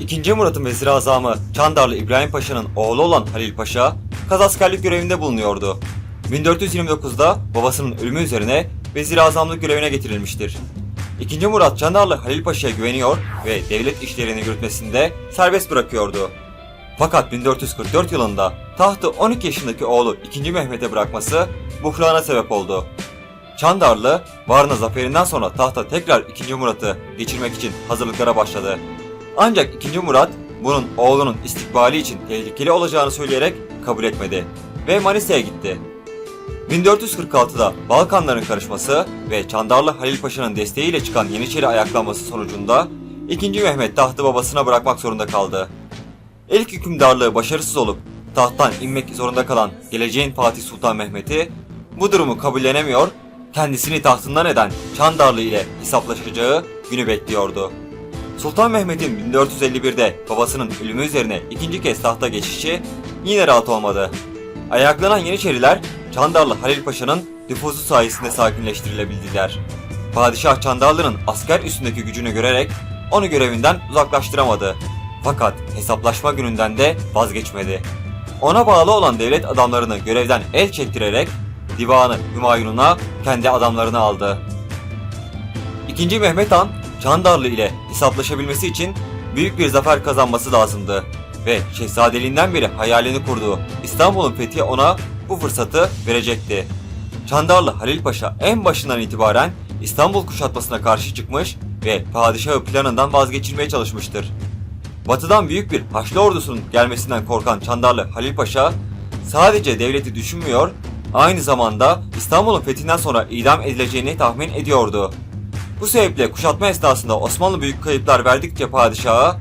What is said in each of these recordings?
2. Murat'ın vezir azamı Çandarlı İbrahim Paşa'nın oğlu olan Halil Paşa, kazaskerlik görevinde bulunuyordu. 1429'da babasının ölümü üzerine vezir azamlık görevine getirilmiştir. 2. Murat Çandarlı Halil Paşa'ya güveniyor ve devlet işlerini yürütmesinde serbest bırakıyordu. Fakat 1444 yılında tahtı 12 yaşındaki oğlu 2. Mehmet'e bırakması buhrana sebep oldu. Çandarlı, Varna zaferinden sonra tahta tekrar 2. Murat'ı geçirmek için hazırlıklara başladı. Ancak 2. Murat bunun oğlunun istikbali için tehlikeli olacağını söyleyerek kabul etmedi ve Manisa'ya gitti. 1446'da Balkanların karışması ve Çandarlı Halil Paşa'nın desteğiyle çıkan Yeniçeri ayaklanması sonucunda 2. Mehmet tahtı babasına bırakmak zorunda kaldı. İlk hükümdarlığı başarısız olup tahttan inmek zorunda kalan geleceğin Fatih Sultan Mehmet'i bu durumu kabullenemiyor, kendisini tahtından eden Çandarlı ile hesaplaşacağı günü bekliyordu. Sultan Mehmet'in 1451'de babasının ölümü üzerine ikinci kez tahta geçişi yine rahat olmadı. Ayaklanan Yeniçeriler Çandarlı Halil Paşa'nın nüfuzu sayesinde sakinleştirilebildiler. Padişah Çandarlı'nın asker üstündeki gücünü görerek onu görevinden uzaklaştıramadı. Fakat hesaplaşma gününden de vazgeçmedi. Ona bağlı olan devlet adamlarını görevden el çektirerek divanı Hümayun'una kendi adamlarını aldı. İkinci Mehmet Han, Çandarlı ile hesaplaşabilmesi için büyük bir zafer kazanması lazımdı ve şehzadeliğinden beri hayalini kurduğu İstanbul'un fethi ona bu fırsatı verecekti. Çandarlı Halil Paşa en başından itibaren İstanbul kuşatmasına karşı çıkmış ve padişahı planından vazgeçirmeye çalışmıştır. Batıdan büyük bir Haçlı ordusunun gelmesinden korkan Çandarlı Halil Paşa sadece devleti düşünmüyor, aynı zamanda İstanbul'un fethinden sonra idam edileceğini tahmin ediyordu. Bu sebeple kuşatma esnasında Osmanlı büyük kayıplar verdikçe padişaha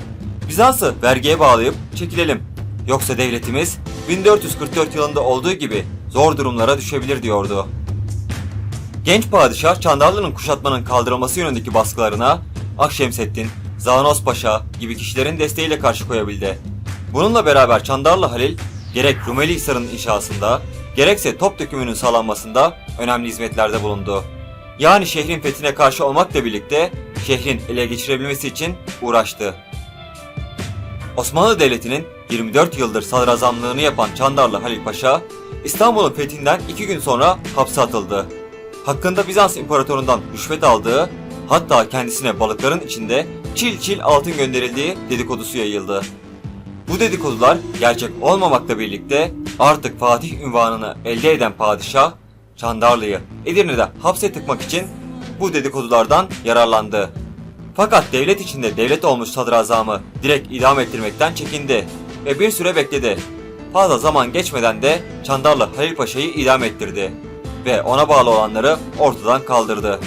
Bizans'ı vergiye bağlayıp çekilelim. Yoksa devletimiz 1444 yılında olduğu gibi zor durumlara düşebilir diyordu. Genç padişah Çandarlı'nın kuşatmanın kaldırılması yönündeki baskılarına Akşemseddin, Zanos Paşa gibi kişilerin desteğiyle karşı koyabildi. Bununla beraber Çandarlı Halil gerek Rumeli Hisarı'nın inşasında gerekse top dökümünün sağlanmasında önemli hizmetlerde bulundu. Yani şehrin fethine karşı olmakla birlikte şehrin ele geçirebilmesi için uğraştı. Osmanlı Devleti'nin 24 yıldır sadrazamlığını yapan Çandarlı Halil Paşa, İstanbul'un fethinden iki gün sonra hapse atıldı. Hakkında Bizans İmparatorundan rüşvet aldığı, hatta kendisine balıkların içinde çil çil altın gönderildiği dedikodusu yayıldı. Bu dedikodular gerçek olmamakla birlikte artık Fatih ünvanını elde eden padişah, Çandarlı'yı Edirne'de hapse tıkmak için bu dedikodulardan yararlandı. Fakat devlet içinde devlet olmuş sadrazamı direkt idam ettirmekten çekindi ve bir süre bekledi. Fazla zaman geçmeden de Çandarlı Halil Paşa'yı idam ettirdi ve ona bağlı olanları ortadan kaldırdı.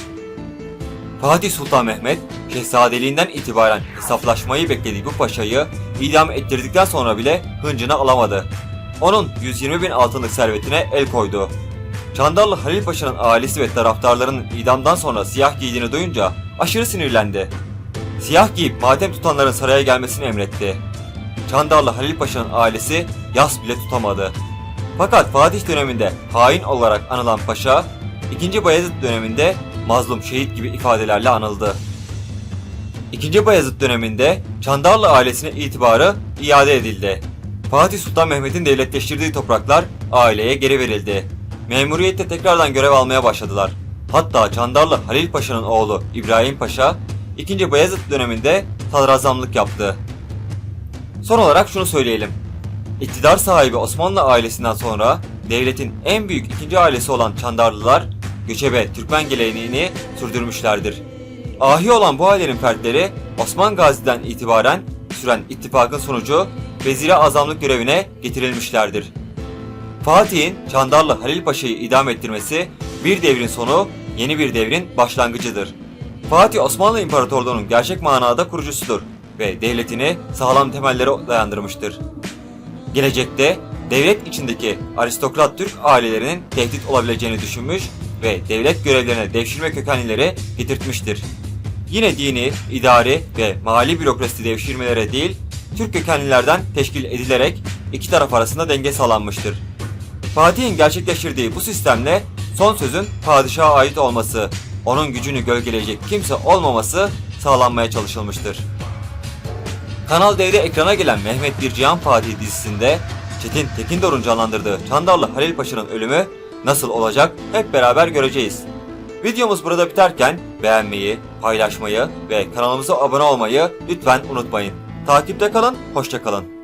Fatih Sultan Mehmet, şehzadeliğinden itibaren hesaplaşmayı beklediği bu paşayı idam ettirdikten sonra bile hıncını alamadı. Onun 120 bin altınlık servetine el koydu. Çandarlı Halil Paşa'nın ailesi ve taraftarlarının idamdan sonra siyah giydiğini duyunca aşırı sinirlendi. Siyah giyip matem tutanların saraya gelmesini emretti. Çandarlı Halil Paşa'nın ailesi yas bile tutamadı. Fakat Fatih döneminde hain olarak anılan paşa, 2. Bayezid döneminde mazlum şehit gibi ifadelerle anıldı. 2. Bayezid döneminde Çandarlı ailesine itibarı iade edildi. Fatih Sultan Mehmet'in devletleştirdiği topraklar aileye geri verildi. Memuriyette tekrardan görev almaya başladılar. Hatta Çandarlı Halil Paşa'nın oğlu İbrahim Paşa 2. Bayezid döneminde sadrazamlık yaptı. Son olarak şunu söyleyelim. İktidar sahibi Osmanlı ailesinden sonra devletin en büyük ikinci ailesi olan Çandarlılar göçebe Türkmen geleneğini sürdürmüşlerdir. Ahi olan bu ailenin fertleri Osman Gazi'den itibaren süren ittifakın sonucu vezire azamlık görevine getirilmişlerdir. Fatih'in Çandarlı Halil Paşa'yı idam ettirmesi bir devrin sonu, yeni bir devrin başlangıcıdır. Fatih Osmanlı İmparatorluğu'nun gerçek manada kurucusudur ve devletini sağlam temellere dayandırmıştır. Gelecekte devlet içindeki aristokrat Türk ailelerinin tehdit olabileceğini düşünmüş ve devlet görevlerine devşirme kökenlileri getirtmiştir. Yine dini, idari ve mali bürokrasi devşirmelere değil, Türk kökenlilerden teşkil edilerek iki taraf arasında denge sağlanmıştır. Fatih'in gerçekleştirdiği bu sistemle son sözün padişaha ait olması, onun gücünü gölgeleyecek kimse olmaması sağlanmaya çalışılmıştır. Kanal D'de ekrana gelen Mehmet Bir Fatih dizisinde Çetin Tekindor'un canlandırdığı Çandarlı Halil Paşa'nın ölümü nasıl olacak hep beraber göreceğiz. Videomuz burada biterken beğenmeyi, paylaşmayı ve kanalımıza abone olmayı lütfen unutmayın. Takipte kalın, hoşça kalın.